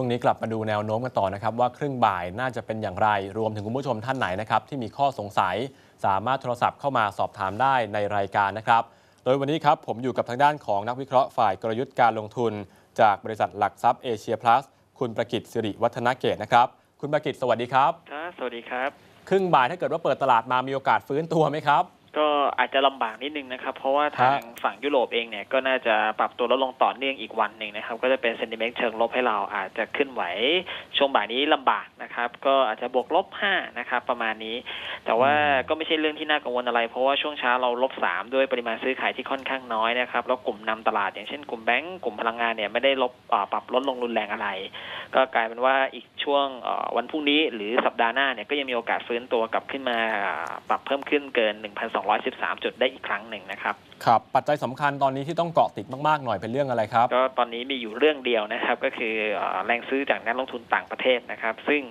ช่วงนี้กลับมาดูแนวโน้มกันต่อนะครับ ว่าครึ่งบ่ายน่าจะเป็นอย่างไร รวมถึงคุณผู้ชมท่านไหนนะครับ ที่มีข้อสงสัย สามารถโทรศัพท์เข้ามาสอบถามได้ในรายการนะครับ โดยวันนี้ครับผมอยู่กับทางด้านของนักวิเคราะห์ฝ่ายกลยุทธ์การลงทุน จากบริษัทหลักทรัพย์เอเชียพลัสคุณประกิตสิริวัฒนเกตนะครับคุณประกิตสวัสดีครับ ครับ สวัสดีครับ ครึ่งบ่ายถ้าเกิดว่าเปิดตลาดมามีโอกาสฟื้นตัวไหมครับ ก็อาจจะลำบากนิดนึงนะครับ เพราะว่าทางฝั่งยุโรปเองเนี่ยก็น่าจะปรับตัวลดลงต่อเนื่องอีกวันหนึ่งนะครับ ก็จะเป็นเซนติเมนต์เชิงลบให้เราอาจจะขึ้นไหวช่วงบ่ายนี้ลำบากนะครับ ก็อาจจะบวกลบ5นะครับ ประมาณนี้ แต่ว่าก็ไม่ใช่เรื่องที่น่ากังวลอะไร เพราะว่าช่วงเช้าเราลบ3ด้วยปริมาณซื้อขายที่ค่อนข้างน้อยนะครับแล้วกลุ่มนำตลาดอย่างเช่นกลุ่มแบงก์กลุ่มพลังงานเนี่ยไม่ได้ลบอ่าปรับลดลงรุนแรงอะไร ก็กลายเป็นว่าอีกช่วงเอ่อวันพรุ่งนี้หรือสัปดาห์หน้าเนี่ยก็ยังมีโอกาสฟื้นตัวกลับขึ้นมาอ่าปรับเพิ่มขึ้นเกิน1,213 จุดได้อีกครั้งหนึ่งนะครับครับปัจจัยสำคัญตอนนี้ที่ต้องเกาะติดมากๆหน่อยเป็นเรื่องอะไรครับ ก็ตอนนี้มีอยู่เรื่องเดียวนะครับ ก็คือเอ่อแรงซื้อจากนักลงทุนต่างประเทศนะครับ ซึ่ง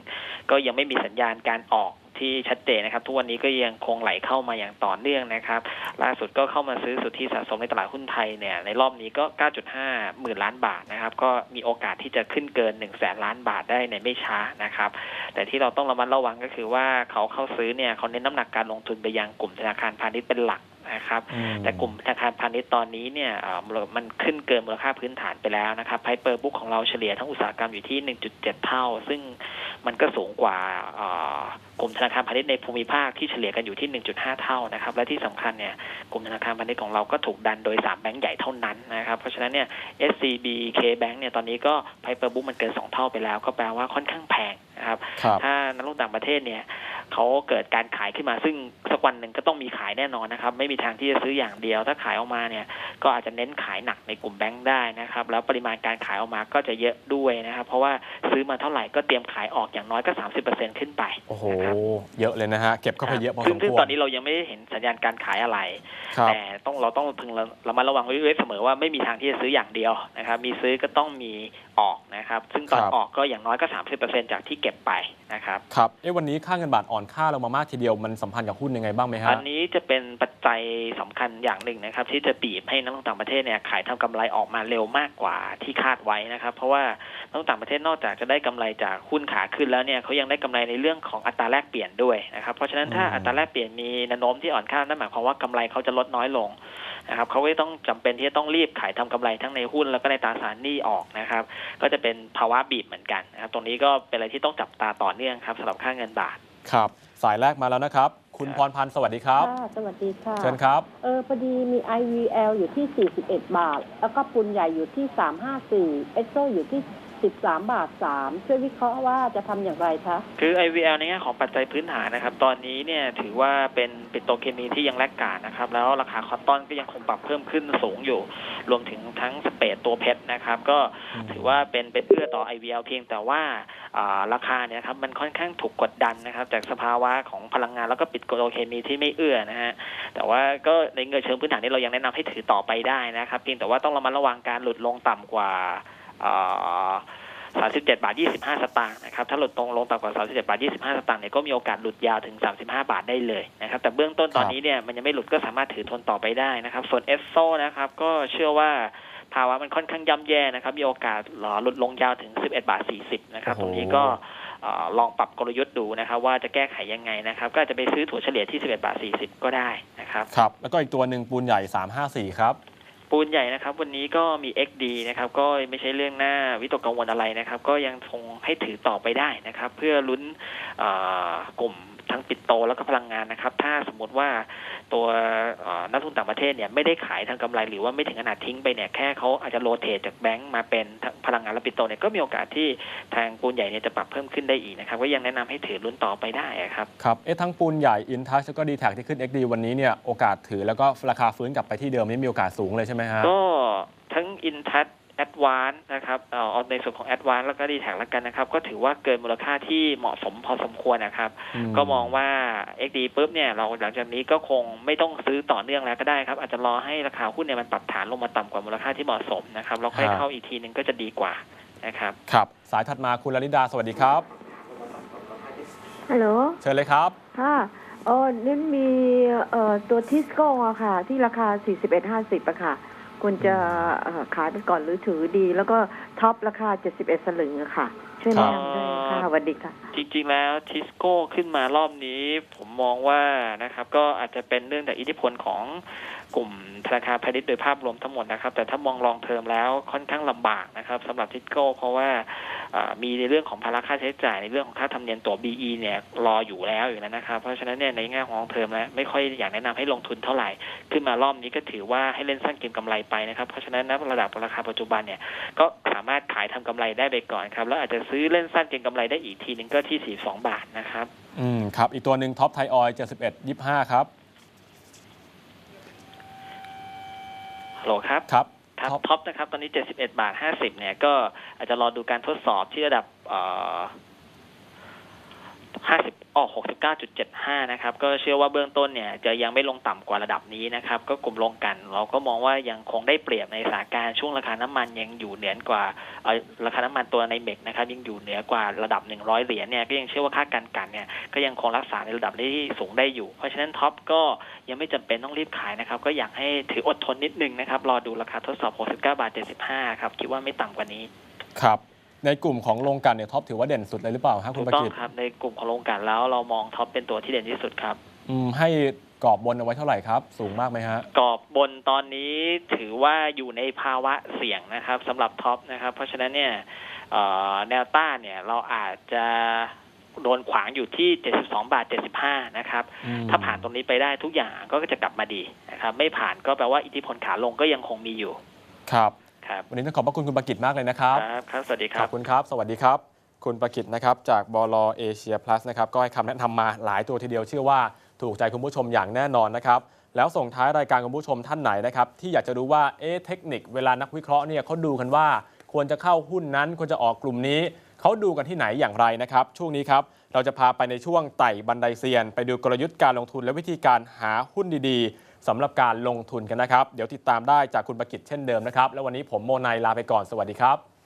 ก็ยังไม่มีสัญญาณการออก ที่ชัดเจนนะครับ ทุกวันนี้ก็ยังคงไหลเข้ามาอย่างต่อเนื่องนะครับ ล่าสุดก็เข้ามาซื้อสุทธิสะสมในตลาดหุ้นไทยเนี่ยในรอบนี้ก็ 9.5 หมื่นล้านบาทนะครับ ก็มีโอกาสที่จะขึ้นเกิน1 0 0 0 0แสนล้านบาทได้ในไม่ช้านะครับ แต่ที่เราต้องระมัดระวังก็คือว่าเขาเข้าซื้อเนี่ยเขาเน้นน้ำหนักการลงทุนไปยังกลุ่มธนาคารพาณิชย์เป็นหลักนะครับอืมแต่กลุ่มธนาคารพาณิชย์ตอนนี้เนี่ยเอ่อมูลมันขึ้นเกินมูลค่าพื้นฐานไปแล้วนะครับไพเปอร์บุ๊กของเราเฉลี่ยทั้งอุตสาหกรรมอยู่ที่ 1.7 เท่า ซึ่ง มันก็สูงกว่าเอ่อกลุ่มธนาคารพาณิชย์ในภูมิภาคที่เฉลี่ยกันอยู่ที่ 1.5 เท่านะครับ และที่สำคัญเนี่ยกลุ่มธนาคารพาณิชย์ของเราก็ถูกดันโดย 3 แบงก์ใหญ่เท่านั้นนะครับ เพราะฉะนั้นเนี่ย SCB K Bank เนี่ยตอนนี้ก็ไพเปอร์บุ๊กมันเกิน 2 เท่าไปแล้ว ก็แปลว่าค่อนข้างแพงนะครับครับถ้านักลงทุนต่างประเทศเนี่ยเขาเกิดการขายขึ้นมาซึ่งสักวันหนึ่งก็ต้องมีขายแน่นอนนะครับ ไม่มีทางที่จะซื้ออย่างเดียว ถ้าขายออกมาเนี่ยก็อาจจะเน้นขายหนักในกลุ่มแบงค์ได้นะครับ แล้วปริมาณการขายออกมาก็จะเยอะด้วยนะครับ เพราะว่าซื้อมาเท่าไหร่ก็เตรียมขายออกอย่างน้อยก็ 30%ขึ้นไปโอ้โหนะครับเยอะเลยนะฮะ เก็บเข้าไปเยอะพอซึ่สงมซึ่งควตอรนนี้เรายังไม่ได้เห็นสัญญาณการขายอะไรครับแต่ต้องเราต้องพึงระระมัดระวังไว้ไว้เสมอว่าไม่มีทางที่จะซื้ออย่างเดียวนะครับมีซื้อก็ต้องมี ออกนะครับ ซึ่งตอนครับออกก็อย่างน้อยก็ 30%จากที่เก็บไปนะครับครับเอ้วันนี้ค่าเงินบาทอ่อนค่าลงมามากทีเดียวมันสัมพันธ์กับหุ้นยังไงบ้างไหมฮะอันนี้จะเป็นปัจจัยสำคัญอย่างหนึ่งนะครับ ที่จะบีบให้นักลงทุนต่างประเทศเนี่ยขายทำกำไรออกมาเร็วมากกว่าที่คาดไว้นะครับ เพราะว่านักลงทุนต่างประเทศนอกจากจะได้กำไรจากหุ้นขาขึ้นแล้วเนี่ยเขายังได้กำไรในเรื่องของอัตราแลกเปลี่ยนด้วยนะครับเพราะฉะนั้นถ้าอืมอัตราแลกเปลี่ยนมีแนวโน้มที่อ่อนค่านั่นหมายความว่ากำไรเขาจะลดน้อยลง นะครับเขาก็ต้องจำเป็นที่จะต้องรีบขายทำกำไรทั้งในหุ้นแล้วก็ในตราสารหนี้ออกนะครับ ก็จะเป็นภาวะบีบเหมือนกันนะครับ ตรงนี้ก็เป็นอะไรที่ต้องจับตาต่อเนื่องครับสำหรับค่าเงินบาทครับสายแรกมาแล้วนะครับ คุณครับพรพันธ์สวัสดีครับค่ะสวัสดีค่ะ เชิญครับ เออพอดีมี IVL อยู่ที่ 41 บาท แล้วก็ปุนใหญ่อยู่ที่ 354 เอสโซอยู่ที่ 13 บาท 3 ช่วยวิเคราะห์ว่าจะทำอย่างไรคะ คือ IVL ในแง่ของปัจจัยพื้นฐานนะครับ ตอนนี้เนี่ยถือว่าเป็นปิโตรเคมีที่ยังแลกกาดนะครับ แล้วราคาคอตตอนก็ยังคงปรับเพิ่มขึ้นสูงอยู่ รวมถึงทั้งสเปดตัวเพชรนะครับ ก็ถือว่าเป็นเป็นเอื้อต่อ IVL เพียงแต่ว่าราคาเนี่ยครับมันค่อนข้างถูกกดดันนะครับ จากสภาวะของพลังงานแล้วก็ปิดโตรเคมีที่ไม่เอื้อนะฮะ แต่ว่าก็ในเงินเชิงพื้นฐานนี่เรายังแนะนำให้ถือต่อไปได้นะครับ เพียงแต่ว่าต้องระมัดระวังการหลุดลงต่ำกว่า สามสิบเจ็ดบาทยี่สิบห้าสตางค์นะครับ ถ้าหลุดตรงลงต่ำกว่าสามสิบเจ็ดบาทยี่สิบห้าสตางค์เนี่ยก็มีโอกาสหลุดยาวถึงสามสิบห้าบาทได้เลยนะครับ แต่เบื้องต้นตอนนี้เนี่ยมันยังไม่หลุดก็สามารถถือทนต่อไปได้นะครับ ส่วนเอสโซนะครับ ก็เชื่อว่าภาวะมันค่อนข้างย่ำแย่นะครับ มีโอกาสหลุดลงยาวถึงสิบเอ็ดบาทสี่สิบนะครับ ตรงนี้ก็เอ่อลองปรับกลยุทธ์ดูนะครับว่าจะแก้ไขยังไงนะครับ ก็อาจจะไปซื้อถั่วเฉลี่ยที่ 11 บาท 40 ก็ได้นะครับ ครับ แล้วก็อีกตัวหนึ่งปูนใหญ่ 354 ครับ ปูนใหญ่นะครับ วันนี้ก็มี XD นะครับ ก็ไม่ใช่เรื่องหน้าวิตกกังวลอะไรนะครับ ก็ยังคงให้ถือต่อไปได้นะครับ เพื่อลุ้นอ่อกลุ่ม ทั้งปิดโตแล้วก็พลังงานนะครับ ถ้าสมมติว่าตัวเอ่อนักลงทุนต่างประเทศเนี่ยไม่ได้ขายทางกำไรหรือว่าไม่ถึงขนาดทิ้งไปเนี่ยแค่เขาอาจจะโรเตทจากแบงก์มาเป็นทั้งพลังงานและปิดโตเนี่ยก็มีโอกาสที่ทางปูนใหญ่เนี่ยจะปรับเพิ่มขึ้นได้อีกนะครับก็ยังแนะนำให้ถือลุ้นต่อไปได้อะครับครับเอ๊ะทั้งปูนใหญ่อินทัชแล้วก็ดีแท็ที่ขึ้น XD วันนี้เนี่ยโอกาสถือแล้วก็ราคาฟื้นกลับไปที่เดิมนี่มีโอกาสสูงเลยใช่ไหมฮะก็ทั้ง i n t o u c h Advance นะครับเอ่อเอาในส่วนของ Advance แล้วก็ดีแท็แล้วกันนะครับ ก็ถือว่าเกินมูลค่าที่เหมาะสมพอสมควรนะครับอืมก็มองว่า XD ปุ๊บเนี่ยเราหลังจากนี้ก็คงไม่ต้องซื้อต่อเนื่องแล้วก็ได้ครับ อาจจะรอให้ราคาหุ้นเนี่ยมันปรับฐานลงมาต่ำกว่ามูลค่าที่เหมาะสมนะครับแล้วค่อยเข้าอีกทีหนึงก็จะดีกว่านะครับครับสายถัดมาคุณลลิดาสวัสดีครับฮัลโหลเชิญเลยครับค่ะเออนี่มีเอ่อตัวทิสโก้อะค่ะ ที่ราคา 41.50อะค่ะ ควรจะเอ่อขายไปก่อนหรือถือดี แล้วก็ท็อปราคา 71 สลึงอะค่ะ ช่วยแนะนำด้วยค่ะสวัสดีค่ะ จริงๆแล้วทิสโก้ขึ้นมารอบนี้ ผมมองว่านะครับ ก็อาจจะเป็นเรื่องจากอิทธิพลของกลุ่มธนาคารพาณิชย์โดยภาพรวมทั้งหมดนะครับ แต่ถ้ามองลองเทอมแล้วค่อนข้างลำบากนะครับสำหรับทิสโก้เพราะว่าอ่า มีในเรื่องของภาระค่าใช้จ่ายในเรื่องของค่าธรรมเนียมตั๋ว BE เนี่ยรออยู่แล้วอยู่แล้วนะครับ เพราะฉะนั้นเนี่ยในแง่ของลองเทอมแล้วไม่ค่อยอยากแนะนำให้ลงทุนเท่าไหร่ ขึ้นมารอบนี้ก็ถือว่าให้เล่นสั้นเก็งกำไรไปนะครับเพราะฉะนั้นณระดับราคาปัจจุบันเนี่ยก็สามารถขายทำกำไรได้ไปก่อนครับแล้วอาจจะซื้อเล่นสั้นเก็งกำไรได้อีกทีหนึ่งก็ที่ 42 บาทนะครับอืมครับอีกตัวหนึ่งท็อปไทยออยล์71 25ครับฮัลโหลครับครับ ครับท็อปท็อปนะครับ ตอนนี้ 71 บาท 50 เนี่ย ก็อาจจะรอดูการทดสอบที่ระดับเอ่อ50 ออก 69.75 นะครับ ก็เชื่อว่าเบื้องต้นเนี่ยจะยังไม่ลงต่ำกว่าระดับนี้นะครับ ก็กลุ่มลงกัน เราก็มองว่ายังคงได้เปรียบในสถานการณ์ช่วงราคาน้ำมันยังอยู่เหนือกว่าราคาน้ำมันตัวในเมกนะครับยังอยู่เหนือกว่าระดับ 100 เหรียญเนี่ยก็ยังเชื่อว่าค่าการกันเนี่ยก็ยังคงรักษาในระดับที่สูงได้อยู่ เพราะฉะนั้นท็อปก็ยังไม่จำเป็นต้องรีบขายนะครับ ก็อยากให้ถืออดทนนิดนึงนะครับ รอดูราคาทดสอบ 69 บาท 75 ครับ คิดว่าไม่ต่ำกว่านี้ ครับ ในกลุ่มของโรงกลันเนี่ยท็อปถือว่าเด่นสุดเลยหรือเปล่าครับคุถูณกประต้องกิตครับในกลุ่มของโรงกลั่นแล้วเรามองท็อปเป็นตัวที่เด่นที่สุดครับ อืมให้กรอบบนเอาไว้เท่าไหร่ครับ สูงมากไหมฮะ กรอบบนตอนนี้ถือว่าอยู่ในภาวะเสี่ยงนะครับสำหรับท็อปนะครับ เพราะฉะนั้นเนี่ยเอ่อแนวต้านเนี่ยเราอาจจะโดนขวางอยู่ที่ 72 บาท 75 นะครับ อืม ถ้าผ่านตรงนี้ไปได้ทุกอย่างก็จะกลับมาดีนะครับ ไม่ผ่านก็แปลว่าอิทธิพลขาลงก็ยังคงมีอยู่ ครับ ครับ วันนี้ต้องขอบพระคุณคุณประกิตมากเลยนะครับ ครับครับ สวัสดีคขรัอบบคุณครับ สวัสดีครับ คุณประกิตนะครับจากบลเอเชียพลัสนะครับก็ให้คำแนะนำมาหลายตัวทีเดียวเชื่อว่าถูกใจคุณผู้ชมอย่างแน่นอนนะครับแล้วส่งท้ายรายการคุณผู้ชมท่านไหนนะครับที่อยากจะรู้ว่าเอ๊ะเทคนิคเวลานักวิเคราะห์เนี่ยเขาดูกันว่า ควรจะเข้าหุ้นนั้นควรจะออกกลุ่มนี้เขาดูกันที่ไหนอย่างไรนะครับ ช่วงนี้ครับเราจะพาไปในช่วงไต่บันไดเซียน ไปดูกลยุทธ์การลงทุนและวิธีการหาหุ้นดีๆสำหรับการลงทุนกันนะครับ เดี๋ยวติดตามได้จากคุณประกิตเช่นเดิมนะครับ แล้ววันนี้ผมโมนายลาไปก่อนสวัสดีครับ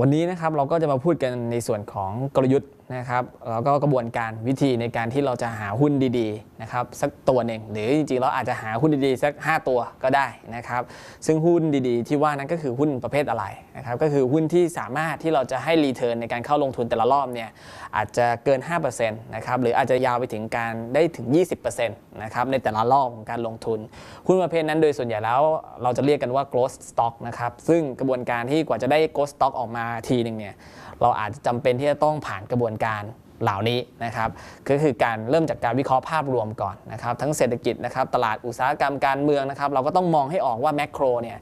วันนี้นะครับเราก็จะมาพูดกันในส่วนของกลยุทธ์นะครับแล้วก็กระบวนการวิธีในการที่เราจะหาหุ้นดีๆนะครับสักตัวหนึ่งหรือจริงๆเราอาจจะหาหุ้นดีๆสัก 5 ตัวก็ได้นะครับ ซึ่งหุ้นดีๆ ที่ว่านั้นก็คือหุ้นประเภทอะไรนะครับก็คือหุ้นที่สามารถที่เราจะให้รีเทิร์นในการเข้าลงทุนแต่ละรอบเนี่ยอาจจะเกิน5%นะครับหรืออาจจะยาวไปถึงการได้ถึง 20%นะครับในแต่ละรอบของการลงทุน หุ้นประเภทนั้นโดยส่วนใหญ่แล้วเราจะเรียกกันว่า growth stock นะครับซึ่งกระบวนการที่กว่าจะได้ growth stock ออกมาทีหนึ่งเนี่ยเราอาจจะจำเป็นที่จะต้องผ่านกระบวนการเหล่านี้นะครับก็คือการเริ่มจากการวิเคราะห์ภาพรวมก่อนนะครับ ทั้งเศรษฐกิจนะครับ ตลาดอุตสาหกรรมการเมืองนะครับ เราก็ต้องมองให้ออกว่าแมกโรเนี่ย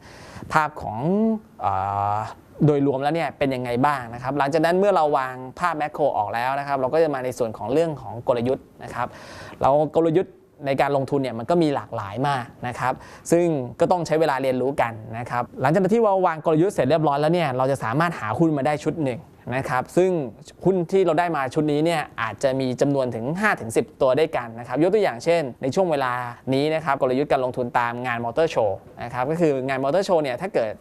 ภาพของโดยรวมแล้วเนี่ยเป็นยังไงบ้างนะครับ หลังจากนั้นเมื่อเราวางภาพแมกโรออกแล้วนะครับ เราก็จะมาในส่วนของเรื่องของกลยุทธ์นะครับ เรากลยุทธ์ ในการลงทุนเนี่ยมันก็มีหลากหลายมากนะครับซึ่งก็ต้องใช้เวลาเรียนรู้กันนะครับหลังจากที่เราวางกลยุทธ์เสร็จเรียบร้อยแล้วเนี่ยเราจะสามารถหาหุ้นมาได้ชุดหนึ่ง นะครับซึ่งหุ้นที่เราได้มาชุดนี้เนี่ยอาจจะมีจำนวนถึง 5-10 ตัวด้วยกันนะครับยกตัวอย่างเช่น ในช่วงเวลานี้นะครับกลยุทธ์การลงทุนตามงานมอเตอร์โชว์นะครับก็คืองานมอเตอร์โชว์เนี่ยถ้าเกิด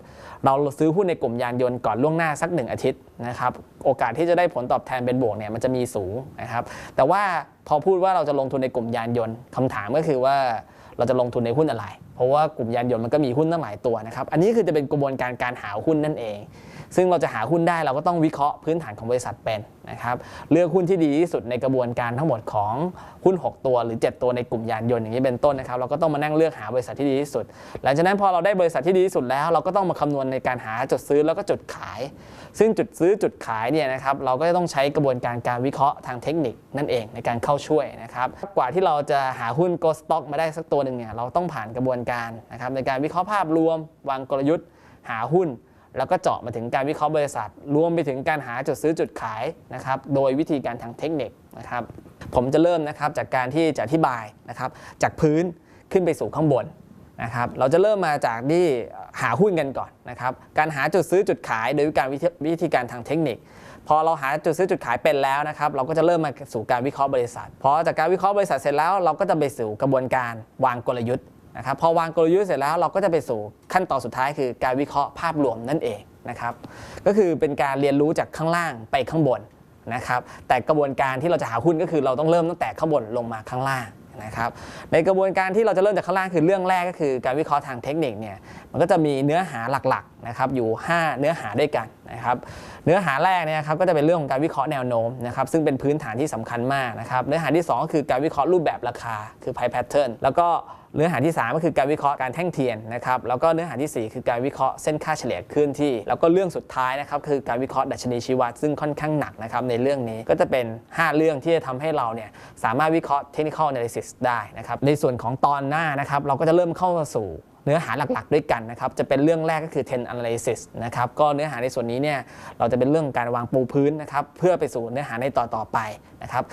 เราซื้อหุ้นในกลุ่มยานยนต์ก่อนล่วงหน้าสักหนึ่งอาทิตย์นะครับโอกาสที่จะได้ผลตอบแทนเป็นบวกเนี่ยมันจะมีสูงนะครับแต่ว่าพอพูดว่าเราจะลงทุนในกลุ่มยานยนต์คำถามก็คือว่าเราจะลงทุนในหุ้นอะไร เพราะว่ากลุ่มยานยนต์มันก็มีหุ้นตั้งหลายตัวนะครับอันนี้คือจะเป็นกระบวนการการหาหุ้นนั่นเอง ซึ่งเราจะหาหุ้นได้เราก็ต้องวิเคราะห์พื้นฐานของบริษัทเป็นนะครับเลือกหุ้นที่ดีที่สุดในกระบวนการทั้งหมดของหุ้น 6 ตัวหรือ 7 ตัวในกลุ่มยานยนต์อย่างนี้เป็นต้นนะครับเราก็ต้องมานั่งเลือกหาบริษัทที่ดีที่สุด หลังจากนั้นพอเราได้บริษัทที่ดีที่สุดแล้ว เราก็ต้องมาคำนวณในการหาจุดซื้อแล้วก็จุดขาย ซึ่งจุดซื้อจุดขายเนี่ยนะครับเราก็จะต้องใช้กระบวนการการวิเคราะห์ทางเทคนิคนั่นเองในการเข้าช่วยนะครับกว่าที่เราจะหาหุ้น Go Stock มาได้สักตัวหนึ่งเนี่ยเราต้องผ่านกระบวนการนะครับในการวิเคราะห์ภาพรวมวางกลยุทธ์หาหุ้น แล้วก็เจาะมาถึงการวิเคราะห์บริษัท รวมไปถึงการหาจุดซื้อจุดขายนะครับโดยวิธีการทางเทคนิคนะครับผมจะเริ่มนะครับจากการที่จะอธิบายนะครับจากพื้นขึ้นไปสู่ข้างบนนะครับเราจะเริ่มมาจากที่หาหุ้นกันก่อนนะครับการหาจุดซื้อจุดขายโดยการวิธีวิธีการทางเทคนิค พอเราหาจุดซื้อจุดขายเป็นแล้วนะครับเราก็จะเริ่มมาสู่การวิเคราะห์บริษัทพอจากการวิเคราะห์บริษัทเสร็จแล้วเราก็จะไปสู่กระบวนการวางกลยุทธ์ นะครับพอวางกลยุทธ์เสร็จแล้วเราก็จะไปสู่ขั้นตอนสุดท้ายคือการวิเคราะห์ภาพรวมนั่นเองนะครับก็คือเป็นการเรียนรู้จากข้างล่างไปข้างบนนะครับแต่กระบวนการที่เราจะหาหุ้นก็คือเราต้องเริ่มตั้งแต่ข้างบนลงมาข้างล่างนะครับในกระบวนการที่เราจะเริ่มจากข้างล่างคือเรื่องแรกก็คือการวิเคราะห์ทางเทคนิคเนี่ย มันก็จะมีเนื้อหาหลักๆนะครับอยู่ 5 เนื้อหาด้วยกันนะครับเนื้อหาแรกเนี่ยครับก็จะเป็นเรื่องของการวิเคราะห์แนวโน้มนะครับซึ่งเป็นพื้นฐานที่สำคัญมากนะครับเนื้อหาที่สองก็คือการวิเคราะห์รูปแบบราคาคือ price pattern แล้วก็เนื้อหาที่ 3 ก็คือการวิเคราะห์การแท่งเทียนนะครับแล้วก็เนื้อหาทีสี่ 4 คือการวิเคราะห์เส้นค่าเฉลี่ยเคลื่อนที่ แล้วก็เรื่องสุดท้ายนะครับคือการวิเคราะห์ดัชนีชีวัดซึ่งค่อนข้างหนักนะครับในเรื่องนี้ก็จะเป็น 5 เรื่องที่จะทำให้เราเนี่ยสามารถวิเคราะห์ technical analysis ได้นะครับในส่วนของตอนหน้านะครับเราก็จะเริ่มเข้ามาสู่ เนื้อหาหลักๆ ด้วยกันนะครับ จะเป็นเรื่องแรกก็คือ Ten analysis นะครับ ก็เนื้อหาในส่วนนี้เนี่ย เราจะเป็นเรื่องการวางปูพื้นนะครับ เพื่อไปสู่เนื้อหาในต่อๆไปนะครับ